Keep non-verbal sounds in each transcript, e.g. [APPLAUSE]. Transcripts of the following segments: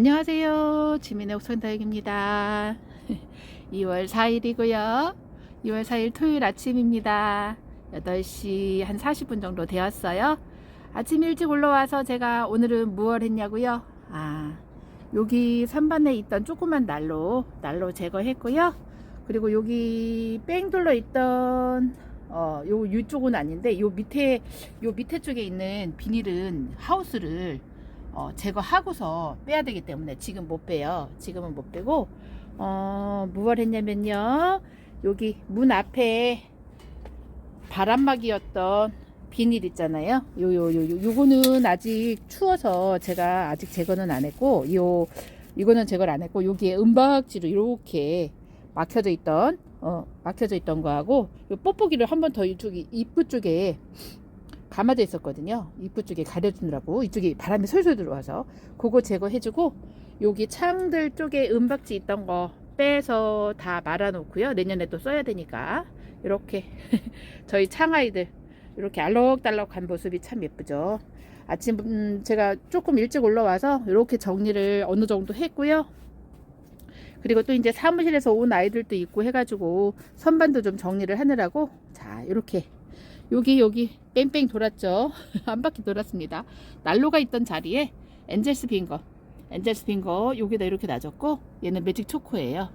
안녕하세요. 지민의 옥선다육입니다. 2월 [LAUGHS] 4일이고요. 2월 4일 토요일 아침입니다. 8시 한 40분 정도 되었어요. 아침 일찍 올라와서 제가 오늘은 무얼 했냐고요? 아, 여기 선반에 있던 조그만 난로, 난로 제거했고요. 그리고 여기 뺑 둘러 있던 어, 요 이쪽은 아닌데 요 밑에 요 밑에 쪽에 있는 비닐은 하우스를 어, 제거하고서 빼야 되기 때문에 지금 못 빼요. 지금은 못 빼고 어, 무얼 했냐면요. 여기 문 앞에 바람막이였던 비닐 있잖아요. 요 요요 요거는 아직 추워서 제가 아직 제거는 안 했고 요 이거는 제거를 안 했고 여기에 은박지로 이렇게 막혀져 있던 어 막혀져 있던 거하고 요 뽁뽁이를 한 번 더 이쪽이 입구 쪽에 감아져 있었거든요. 입구 쪽에 가려주느라고 이쪽에 바람이 솔솔 들어와서 그거 제거해주고 여기 창들 쪽에 은박지 있던 거 빼서 다 말아놓고요. 내년에 또 써야 되니까 이렇게 [LAUGHS] 저희 창아이들 이렇게 알록달록한 모습이 참 예쁘죠. 아침 음, 제가 조금 일찍 올라와서 이렇게 정리를 어느 정도 했고요. 그리고 또 이제 사무실에서 온 아이들도 있고 해가지고 선반도 좀 정리를 하느라고 자 이렇게 여기 여기 뺑뺑 돌았죠? [LAUGHS] 한 바퀴 돌았습니다. 난로가 있던 자리에 엔젤스 빙거. 엔젤스 빙거 여기다 이렇게 놔줬고 얘는 매직 초코예요.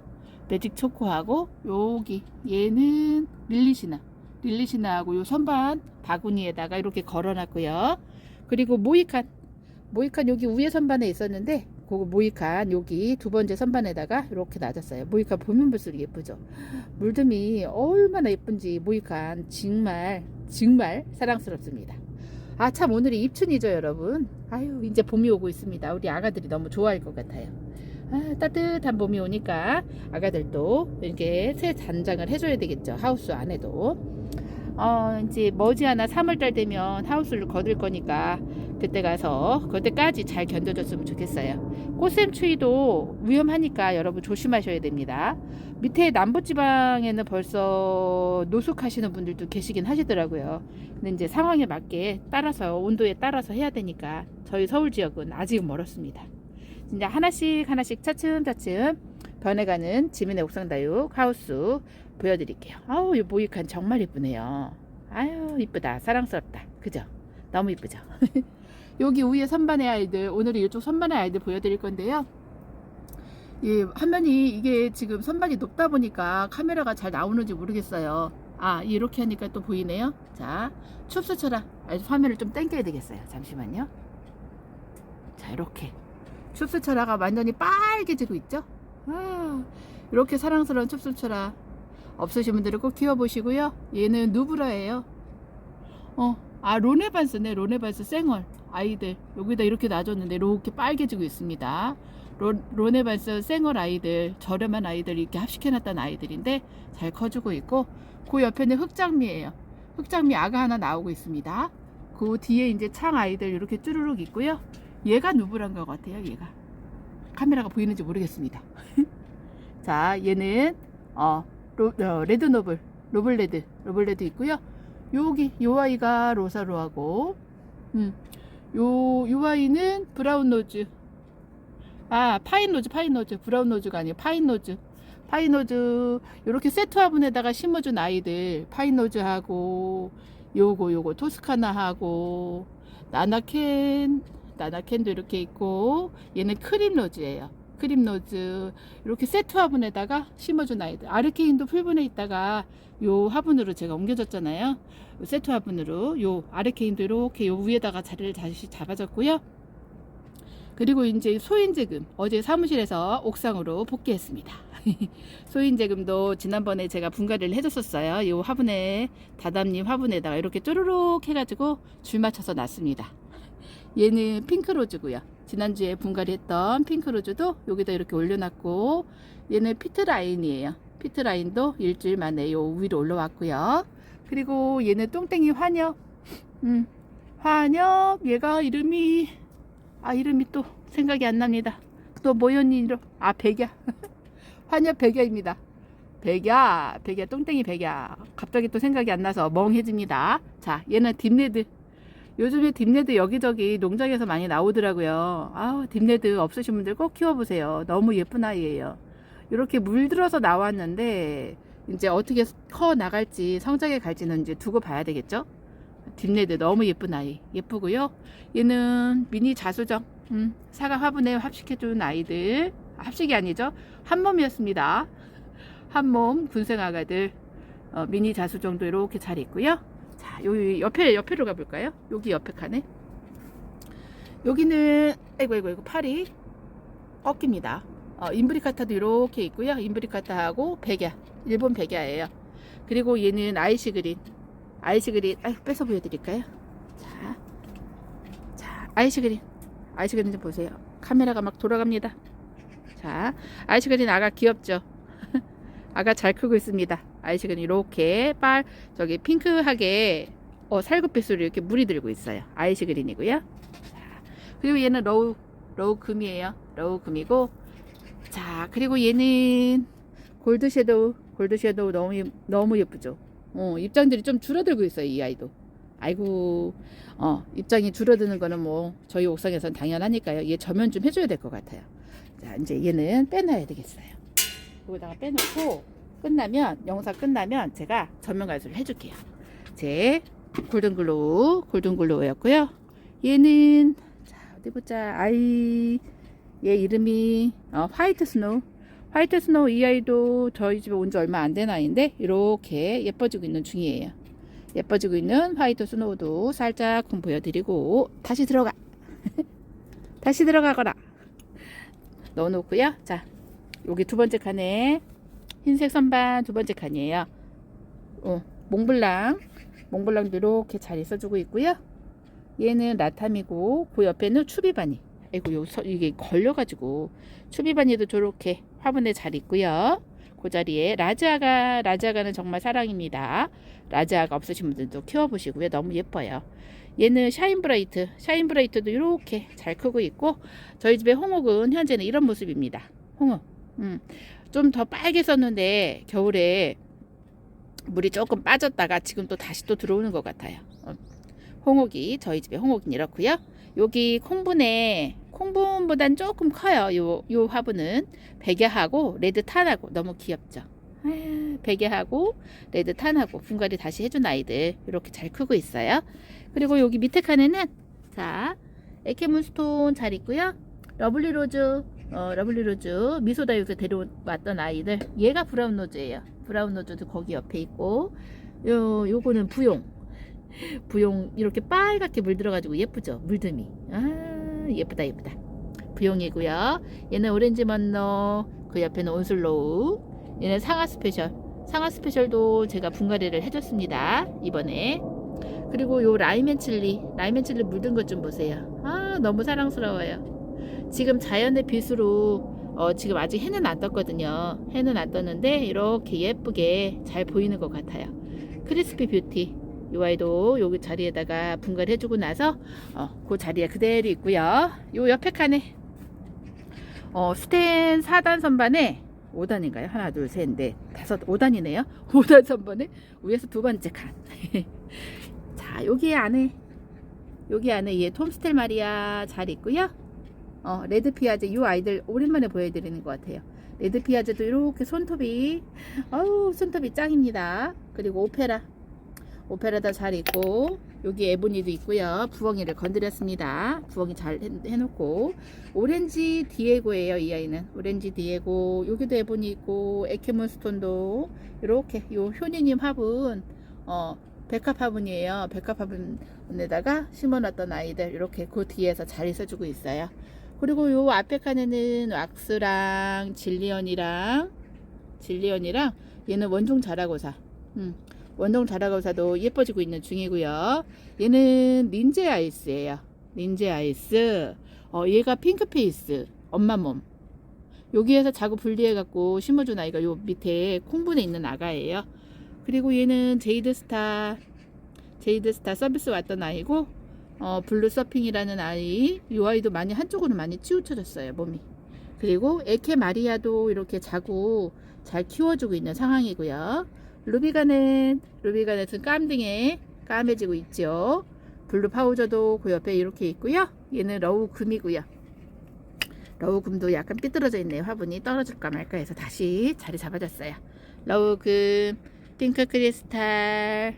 매직 초코하고 여기 얘는 릴리시나. 릴리시나하고 요 선반 바구니에다가 이렇게 걸어놨고요. 그리고 모이칸. 모이칸 여기 위에 선반에 있었는데 그거 모이칸 여기 두 번째 선반에다가 이렇게 놔뒀어요. 모이칸 보면 볼수록 예쁘죠. 물듬이 얼마나 예쁜지 모이칸 정말 정말 사랑스럽습니다. 아 참 오늘이 입춘이죠 여러분. 아유 이제 봄이 오고 있습니다. 우리 아가들이 너무 좋아할 것 같아요. 아, 따뜻한 봄이 오니까 아가들도 이렇게 새 단장을 해줘야 되겠죠. 하우스 안에도. 어, 이제 머지않아 3월달 되면 하우스를 거둘 거니까 그때 가서 그때까지 잘 견뎌줬으면 좋겠어요. 꽃샘 추위도 위험하니까 여러분 조심하셔야 됩니다. 밑에 남부지방에는 벌써 노숙하시는 분들도 계시긴 하시더라고요. 근데 이제 상황에 맞게 따라서 온도에 따라서 해야 되니까 저희 서울 지역은 아직 멀었습니다. 진짜 하나씩 하나씩 차츰차츰 변해가는 지민의 옥상다육 하우스 보여드릴게요. 아우 이 모이칸 정말 이쁘네요. 아유 이쁘다 사랑스럽다 그죠? 너무 이쁘죠? [LAUGHS] 여기 위에 선반의 아이들 오늘은 이쪽 선반의 아이들 보여드릴 건데요. 예, 화면이 이게 지금 선반이 높다 보니까 카메라가 잘 나오는지 모르겠어요. 아 이렇게 하니까 또 보이네요. 자 춥수쳐라 아, 화면을 좀 당겨야 되겠어요. 잠시만요. 자 이렇게 춥수쳐라가 완전히 빨개지고 있죠. 아, 이렇게 사랑스러운 춥수쳐라 없으신 분들은 꼭 키워보시고요. 얘는 누브라예요. 어, 아 로네반스네 로네반스 생얼 아이들 여기다 이렇게 놔줬는데 이렇게 빨개지고 있습니다. 로, 로네반스 생얼 아이들 저렴한 아이들 이렇게 합식해놨던 아이들인데 잘 커주고 있고 그 옆에는 흑장미예요. 흑장미 아가 하나 나오고 있습니다. 그 뒤에 이제 창 아이들 이렇게 쭈루룩 있고요. 얘가 누브란 것 같아요. 얘가 카메라가 보이는지 모르겠습니다. [LAUGHS] 자 얘는 어, 로, 어, 레드 노블 로블레드 로블레드 있고요. 여기 요 아이가 로사로하고 음, 요, 요 아이는 브라운 노즈. 아 파인 노즈 파인 노즈. 브라운 노즈가 아니에요. 파인 노즈. 파인 노즈 요렇게 세트 화분에다가 심어준 아이들 파인 노즈하고 요거 요거 토스카나하고 나나캔 나나캔도 이렇게 있고 얘는 크림 로즈예요. 크림 로즈. 이렇게 세트 화분에다가 심어준 아이들. 아르케인도 풀분에 있다가 요 화분으로 제가 옮겨줬잖아요 요 세트 화분으로 요 아르케인도 이렇게 요 위에다가 자리를 다시 잡아줬고요. 그리고 이제 소인제금 어제 사무실에서 옥상으로 복귀했습니다. [LAUGHS] 소인제금도 지난번에 제가 분갈이를 해줬었어요. 요 화분에 다담님 화분에다가 이렇게 쪼르륵 해가지고 줄 맞춰서 놨습니다. 얘는 핑크로즈고요. 지난주에 분갈이 했던 핑크로즈도 여기다 이렇게 올려놨고 얘는 피트라인이에요. 피트라인도 일주일 만에 요 위로 올라왔고요 그리고 얘는 똥땡이 환엽 음, 환엽 얘가 이름이 아 이름이 또 생각이 안 납니다. 또 뭐였니? 아 백야. [LAUGHS] 환엽 백야입니다. 백야 백야 똥땡이 백야. 갑자기 또 생각이 안 나서 멍해집니다. 자 얘는 딥레드. 요즘에 딥레드 여기저기 농장에서 많이 나오더라고요. 아우, 딥레드 없으신 분들 꼭 키워보세요. 너무 예쁜 아이예요. 이렇게 물들어서 나왔는데, 이제 어떻게 커 나갈지, 성장해 갈지는 이제 두고 봐야 되겠죠? 딥레드 너무 예쁜 아이. 예쁘고요. 얘는 미니 자수정. 음, 사과 화분에 합식해준 아이들. 합식이 아니죠. 한 몸이었습니다. 한 몸 군생 아가들. 어, 미니 자수정도 이렇게 잘 있고요. 자, 여기 옆에 옆에로 가볼까요? 여기 옆에 칸에 여기는 아이고 아이고 아이고 팔이 꺾입니다. 어, 인브리카타도 이렇게 있고요. 인브리카타하고 백야 일본 백야예요. 그리고 얘는 아이시 그린 아이시 그린 아이 뺏어 보여드릴까요? 자, 자 아이시 그린 아이시 그린 좀 보세요. 카메라가 막 돌아갑니다. 자, 아이시 그린 아가 귀엽죠? [LAUGHS] 아가 잘 크고 있습니다. 아이식은 이렇게 빨 저기 핑크하게 어, 살구빛으로 이렇게 물이 들고 있어요. 아이시 그린이고요. 자, 그리고 얘는 로우 로우 금이에요. 로우 금이고 자 그리고 얘는 골드 섀도우 골드 섀도우 너무 예- 너무 예쁘죠. 어, 입장들이 좀 줄어들고 있어요. 이 아이도. 아이고 어, 입장이 줄어드는 거는 뭐 저희 옥상에선 당연하니까요. 얘 저면 좀 해줘야 될 것 같아요. 자 이제 얘는 빼놔야 되겠어요. 여기다가 빼놓고 끝나면 영상 끝나면 제가 전면 가수를 해줄게요. 제 골든글로우 골든글로우였고요. 얘는 자 어디 보자 아이 얘 이름이 어, 화이트 스노우 화이트 스노우 이 아이도 저희 집에 온 지 얼마 안 된 아이인데 이렇게 예뻐지고 있는 중이에요. 예뻐지고 있는 화이트 스노우도 살짝 좀 보여드리고 다시 들어가 [LAUGHS] 다시 들어가거라 넣어놓고요. 자 여기 두 번째 칸에 흰색 선반 두 번째 칸이에요. 어, 몽블랑. 몽블랑도 이렇게 잘 있어주고 있고요. 얘는 라탐이고, 그 옆에는 추비바니. 아이고, 요, 서, 이게 걸려가지고, 추비바니도 저렇게 화분에 잘 있고요. 그 자리에 라즈아가, 라즈아가는 정말 사랑입니다. 라즈아가 없으신 분들도 키워보시고요. 너무 예뻐요. 얘는 샤인브라이트. 샤인브라이트도 이렇게 잘 크고 있고, 저희 집에 홍옥은 현재는 이런 모습입니다. 홍옥. 음. 좀 더 빨개졌는데 겨울에 물이 조금 빠졌다가 지금 또 다시 또 들어오는 것 같아요. 어, 홍옥이 저희 집에 홍옥은 이렇고요. 여기 콩분에 콩분보단 조금 커요. 요, 요 화분은 백야하고 레드 탄하고 너무 귀엽죠. 아유, 백야하고 레드 탄하고 분갈이 다시 해준 아이들 이렇게 잘 크고 있어요. 그리고 여기 밑에 칸에는 자 에케문스톤 잘 있고요. 러블리 로즈 어, 러블리 로즈 미소다육에서 데려왔던 아이들 얘가 브라운 로즈예요 브라운 로즈도 거기 옆에 있고 요, 요거는 부용 부용 이렇게 빨갛게 물들어가지고 예쁘죠 물듬이 아 예쁘다 예쁘다. 부용이고요. 얘는 오렌지 먼너 그 옆에는 온슬로우. 얘는 상하 스페셜. 상하 스페셜도 제가 분갈이를 해줬습니다 이번에. 그리고 요 라이멘 칠리. 라이멘 칠리 물든 것 좀 보세요. 아 너무 사랑스러워요. 지금 자연의 빛으로 어, 지금 아직 해는 안 떴거든요. 해는 안 떴는데 이렇게 예쁘게 잘 보이는 것 같아요. 크리스피 뷰티 이 아이도 여기 자리에다가 분갈이 해주고 나서 어, 그 자리에 그대로 있고요. 요 옆에 칸에 어, 스텐 4단 선반에 5단인가요? 하나, 둘, 셋, 넷, 다섯, 5단이네요. 5단 [LAUGHS] 선반에 위에서 두 번째 칸. [LAUGHS] 자, 여기 안에 여기 안에 얘 톰스텔 마리아 잘 있고요. 어, 레드 피아제 이 아이들 오랜만에 보여드리는 것 같아요. 레드 피아제도 이렇게 손톱이 어우 손톱이 짱입니다. 그리고 오페라 오페라도 잘 있고 여기 에보니도 있고요. 부엉이를 건드렸습니다. 부엉이 잘 해, 해놓고 오렌지 디에고예요. 이 아이는 오렌지 디에고 여기도 에보니 있고 에케몬스톤도 이렇게 요 효니님 화분 어 백합 화분이에요. 백합 화분에다가 심어놨던 아이들 이렇게 그 뒤에서 잘 있어주고 있어요. 그리고 요 앞에 칸에는 왁스랑 진리언이랑 진리언이랑 얘는 원종 자라고사 음, 원종 자라고사도 예뻐지고 있는 중이고요. 얘는 닌제 아이스예요. 닌제 아이스. 어, 얘가 핑크페이스 엄마 몸. 여기에서 자구 분리해 갖고 심어준 아이가 요 밑에 콩분에 있는 아가예요. 그리고 얘는 제이드스타 제이드스타 서비스 왔던 아이고 어, 블루 서핑이라는 아이, 이 아이도 많이 한쪽으로 많이 치우쳐졌어요, 몸이. 그리고 에케 마리아도 이렇게 자고 잘 키워주고 있는 상황이고요. 루비가는, 루비가넷은 깜등에 까매지고 있죠. 블루 파우저도 그 옆에 이렇게 있고요. 얘는 러우 금이고요. 러우 금도 약간 삐뚤어져 있네요. 화분이 떨어질까 말까 해서 다시 자리 잡아줬어요. 러우 금, 핑크 크리스탈,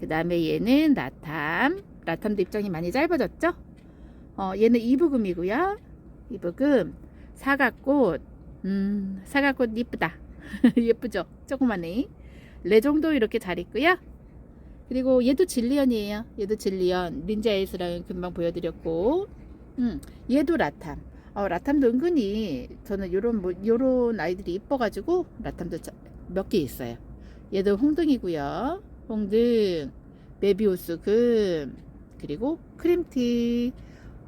그 다음에 얘는 라탐. 라탐도 입장이 많이 짧아졌죠? 어, 얘는 이브금이고요. 이브금, 사각꽃, 음, 사각꽃 이쁘다. [LAUGHS] 예쁘죠? 조그마네. 레종도 이렇게 잘 있고요. 그리고 얘도 질리언이에요. 얘도 질리언. 린자 에이스랑 금방 보여드렸고, 음, 얘도 라탐. 어, 라탐도 은근히 저는 요런 뭐 요런 아이들이 이뻐가지고 라탐도 몇 개 있어요. 얘도 홍등이고요. 홍등, 메비우스 금, 그리고 크림티.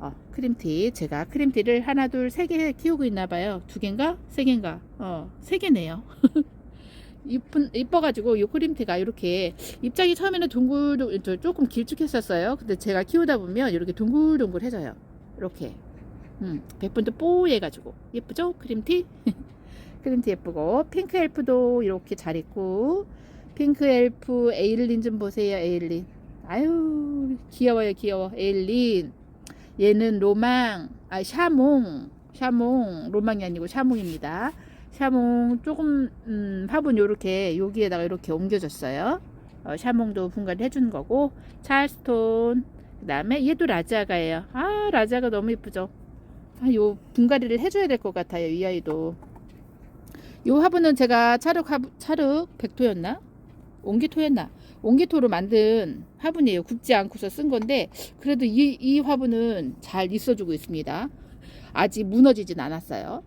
어, 크림티. 제가 크림티를 하나, 둘, 세 개 키우고 있나 봐요. 두 개인가? 세 개인가? 어, 세 개네요. [LAUGHS] 이쁜, 이뻐가지고 요 크림티가 이렇게 입장이 처음에는 둥글, 저 조금 길쭉했었어요. 근데 제가 키우다 보면 이렇게 둥글둥글해져요. 이렇게. 음, 백분도 뽀해가지고. 예쁘죠? 크림티? [LAUGHS] 크림티 예쁘고. 핑크 엘프도 이렇게 잘 있고. 핑크 엘프 에일린 좀 보세요, 에일린. 아유, 귀여워요, 귀여워. 에일린. 얘는 로망, 아, 샤몽. 샤몽. 로망이 아니고 샤몽입니다. 샤몽 조금, 음, 화분 요렇게, 여기에다가 이렇게 옮겨줬어요. 어, 샤몽도 분갈이 해주는 거고. 찰스톤. 그 다음에 얘도 라자가예요. 아, 라자가 너무 예쁘죠? 아, 요 분갈이를 해줘야 될 것 같아요. 이 아이도. 요 화분은 제가 차륵 화분, 차륵 백토였나? 옹기토였나? 옹기토로 만든 화분이에요. 굽지 않고서 쓴 건데 그래도 이, 이 화분은 잘 있어주고 있습니다. 아직 무너지진 않았어요.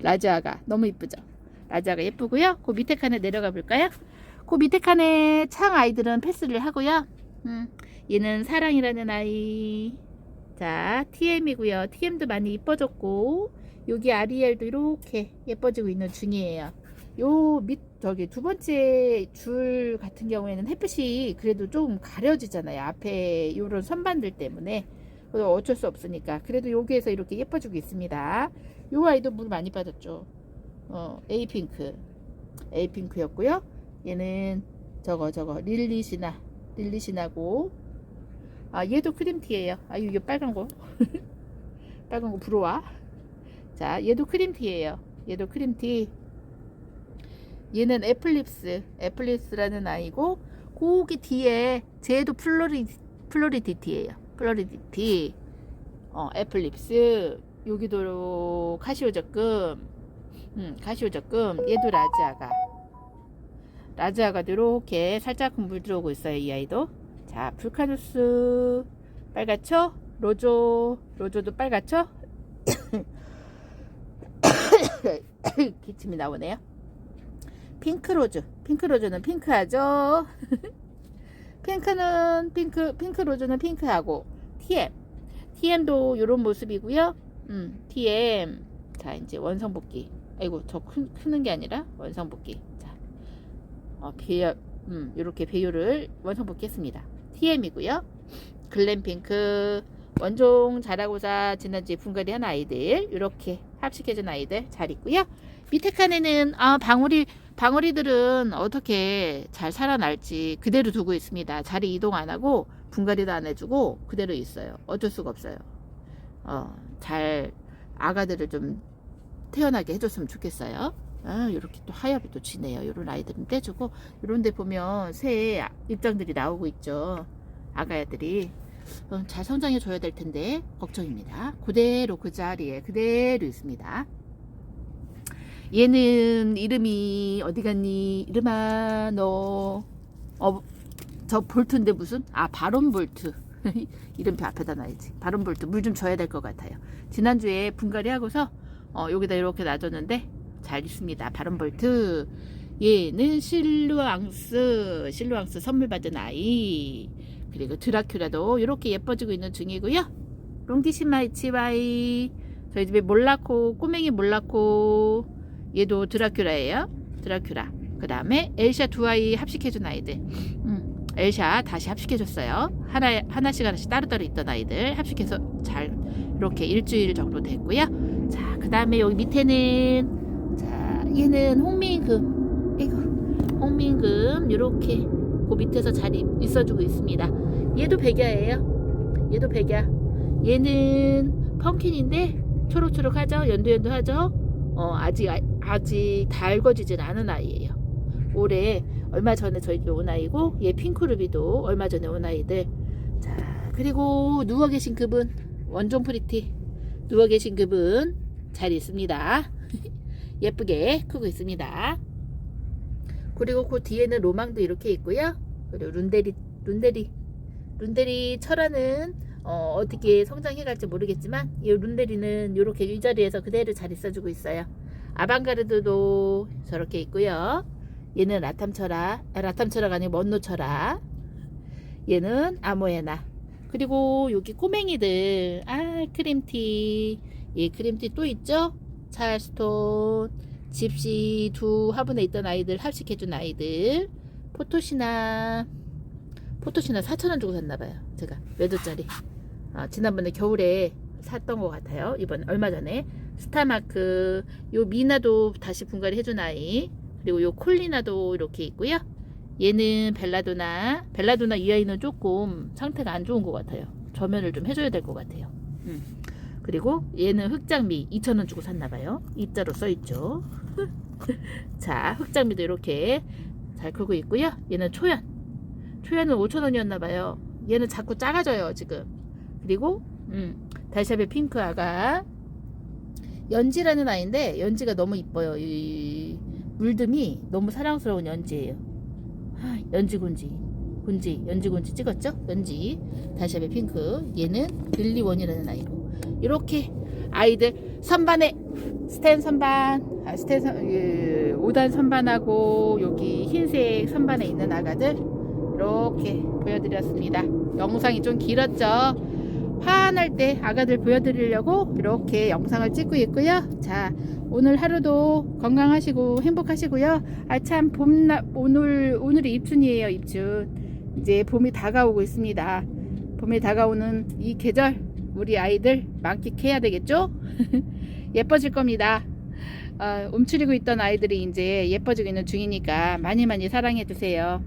라자가 너무 이쁘죠? 라자가 예쁘고요. 그 밑에 칸에 내려가 볼까요? 그 밑에 칸에 창 아이들은 패스를 하고요. 음, 얘는 사랑이라는 아이. 자, TM이고요. TM도 많이 이뻐졌고 여기 아리엘도 이렇게 예뻐지고 있는 중이에요. 요 밑 저기 두 번째 줄 같은 경우에는 햇빛이 그래도 좀 가려지잖아요. 앞에 요런 선반들 때문에. 어쩔 수 없으니까. 그래도 여기에서 이렇게 예뻐지고 있습니다. 요 아이도 물 많이 빠졌죠. 어, 에이핑크. 에이핑크였고요. 얘는 저거 저거 릴리시나. 릴리시나고 아 얘도 크림티예요. 아 이게 빨간 거. [LAUGHS] 빨간 거 부러워. 자 얘도 크림티예요. 얘도 크림티. 얘는 애플립스. 애플립스라는 아이고 거기 뒤에 쟤도 플로리 플로리디티예요. 플로리디티. 어 애플립스. 여기도 카시오 적금. 음 카시오 적금. 얘도 라지아가. 라지아가도 이렇게 살짝 물 들어오고 있어요. 이 아이도. 자, 불카누스 빨갛죠? 로조, 로조도 빨갛죠? [COUGHS] 기침이 나오네요. 핑크로즈, 핑크로즈는 핑크하죠? [LAUGHS] 핑크는 핑크, 핑크로즈는 핑크하고 TM, TM도 이런 모습이고요. 음, TM. 자, 이제 원성복귀. 아이고, 저 크, 크는 게 아니라 원성복귀. 자, 어, 배열, 음, 이렇게 배율을 원성복귀했습니다. TM이고요. 글램핑크 원종 자라고사 지난주에 분갈이 한 아이들 이렇게 합식해준 아이들 잘 있고요. 밑에 칸에는 아 방울이 방울이들은 어떻게 잘 살아날지 그대로 두고 있습니다. 자리 이동 안 하고 분갈이도 안 해주고 그대로 있어요. 어쩔 수가 없어요. 어, 잘 아가들을 좀 태어나게 해줬으면 좋겠어요. 아, 이렇게 또 하얗게 또 지네요. 이런 아이들은 떼주고 이런 데 보면 새 입장들이 나오고 있죠. 아가야들이 어, 잘 성장해 줘야 될 텐데 걱정입니다. 그대로 그 자리에 그대로 있습니다. 얘는 이름이 어디 갔니? 이름아 너 어, 저 볼트인데 무슨? 아 바론 볼트. [LAUGHS] 이름표 앞에다 놔야지. 바론 볼트 물 좀 줘야 될 것 같아요. 지난주에 분갈이 하고서 어, 여기다 이렇게 놔줬는데 잘 있습니다. 바론볼트. 얘는 실루앙스, 실루앙스 선물 받은 아이. 그리고 드라큘라도 이렇게 예뻐지고 있는 중이고요. 롱디시마이치와이. 저희 집에 몰라코, 꼬맹이 몰라코. 얘도 드라큘라예요. 드라큘라. 그 다음에 엘샤 두 아이 합식해준 아이들. 음, 엘샤 다시 합식해줬어요. 하나, 하나씩 하나씩 따로따로 있던 아이들 합식해서 잘 이렇게 일주일 정도 됐고요. 자, 그 다음에 여기 밑에는 자, 얘는 홍민금. 이거 홍민금 이렇게 그 밑에서 잘 있- 있어주고 있습니다. 얘도 백야예요. 얘도 백야. 얘는 펑킨인데 초록초록하죠. 연두연두하죠. 어 아직 아- 아직 다 익어지진 않은 아이예요. 올해 얼마 전에 저희 온 아이고 얘 핑크루비도 얼마 전에 온 아이들. 자 그리고 누워 계신 그분 원종 프리티 누워 계신 그분 잘 있습니다. [LAUGHS] 예쁘게 크고 있습니다. 그리고 그 뒤에는 로망도 이렇게 있고요. 그리고 룬데리 룬데리 룬데리 철화는 어, 어떻게 성장해 갈지 모르겠지만 이 룬데리는 이렇게 이 자리에서 그대로 잘 있어주고 있어요. 아방가르드도 저렇게 있고요. 얘는 라탐철화, 아, 라탐철화가 아니고 먼노철화. 얘는 아모에나. 그리고 여기 꼬맹이들, 아 크림티, 예 크림티 또 있죠? 찰스톤, 집시 두 화분에 있던 아이들 합식해준 아이들, 포토시나, 포토시나 4,000원 주고 샀나봐요. 제가 몇 원짜리. 아, 지난번에 겨울에 샀던 것 같아요. 이번 얼마 전에 스타마크 요 미나도 다시 분갈이 해준 아이 그리고 요 콜리나도 이렇게 있고요. 얘는 벨라도나 벨라도나 이 아이는 조금 상태가 안 좋은 것 같아요. 저면을 좀 해줘야 될 것 같아요. 음. 그리고 얘는 흑장미 2,000원 주고 샀나봐요. 입자로 써있죠. [LAUGHS] 자 흑장미도 이렇게 잘 크고 있고요. 얘는 초연 초연은 5,000원이었나봐요. 얘는 자꾸 작아져요 지금. 그리고 음, 달샤베 핑크 아가 연지라는 아이인데 연지가 너무 이뻐요. 이 물듬이 너무 사랑스러운 연지예요. 아, 연지 군지 군지 연지 군지 찍었죠? 연지 달샤베 핑크 얘는 빌리원이라는 아이고 이렇게 아이들 선반에 스텐 선반 아, 스텐 선, 그, 5단 선반하고 여기 흰색 선반에 있는 아가들 이렇게 보여드렸습니다. 영상이 좀 길었죠? 화날 때 아가들 보여드리려고 이렇게 영상을 찍고 있고요. 자, 오늘 하루도 건강하시고 행복하시고요. 아, 참, 봄나, 오늘, 오늘이 입춘이에요, 입춘. 이제 봄이 다가오고 있습니다. 봄이 다가오는 이 계절, 우리 아이들 만끽해야 되겠죠? [LAUGHS] 예뻐질 겁니다. 아, 움츠리고 있던 아이들이 이제 예뻐지고 있는 중이니까 많이 많이 사랑해 주세요.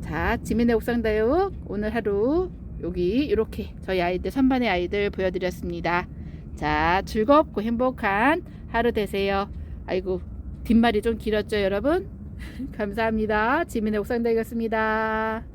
자, 지민의 옥상다육 오늘 하루 여기 이렇게 저희 아이들 선반의 아이들 보여드렸습니다. 자, 즐겁고 행복한 하루 되세요. 아이고, 뒷말이 좀 길었죠, 여러분? [LAUGHS] 감사합니다. 지민의 옥상다육이었습니다.